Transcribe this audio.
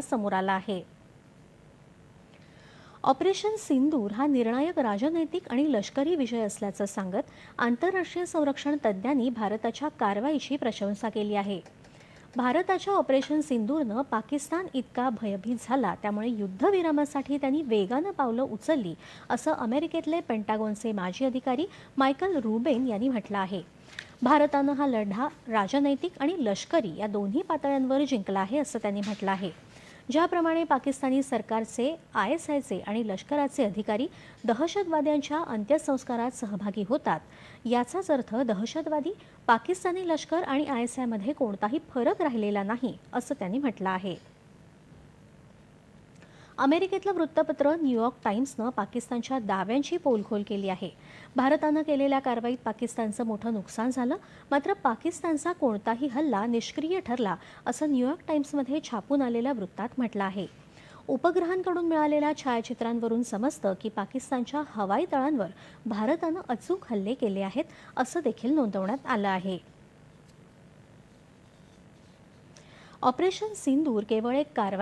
असल्याचा समोर आला आहे. ऑपरेशन सिंदूर हा निर्णायक राजनैतिक आणि लष्करी विजय असल्याचं सांगत आंतरराष्ट्रीय संरक्षण तज्ज्ञांनी भारताच्या कारवाईची प्रशंसा केली आहे. भारताच्या ऑपरेशन सिंदूरनं पाकिस्तान इतका भयभीत झाला त्यामुळे युद्धविरामासाठी त्यांनी वेगानं पावलं उचलली असं अमेरिकेतले पेंटागॉनचे माजी अधिकारी मायकल रुबेन यांनी म्हटलं आहे. भारतानं हा लढा राजनैतिक आणि लष्करी या दोन्ही पातळ्यांवर जिंकला आहे असं त्यांनी म्हटलं आहे. ज्याप्रमाणे पाकिस्तानी सरकारचे आय एस आयचे आणि लष्कराचे अधिकारी दहशतवाद्यांच्या अंत्यसंस्कारात सहभागी होतात. याचाच अर्थ दहशतवादी पाकिस्तानी लष्कर आणि आय एस आयमध्ये कोणताही फरक राहिलेला नाही असं त्यांनी म्हटलं आहे. अमेरिकेतलं वृत्तपत्र न्यूयॉर्क टाइम्सनं पाकिस्तानच्या दाव्यांची पोलखोल केली आहे. भारतानं केलेल्या कारवाईत पाकिस्तानचं मोठं नुकसान झालं मात्र पाकिस्तानचा कोणताही हल्ला निष्क्रिय ठरला असं न्यूयॉर्क टाइम्समध्ये छापून आलेल्या वृत्तात म्हटलं आहे. उपग्रहांकडून मिळालेल्या छायाचित्रांवरून समजतं की पाकिस्तानच्या हवाई तळांवर भारतानं अचूक हल्ले केले आहेत असं देखील नोंदवण्यात आलं आहे. ऑपरेशन सिंदूर केवळ एक कारवाई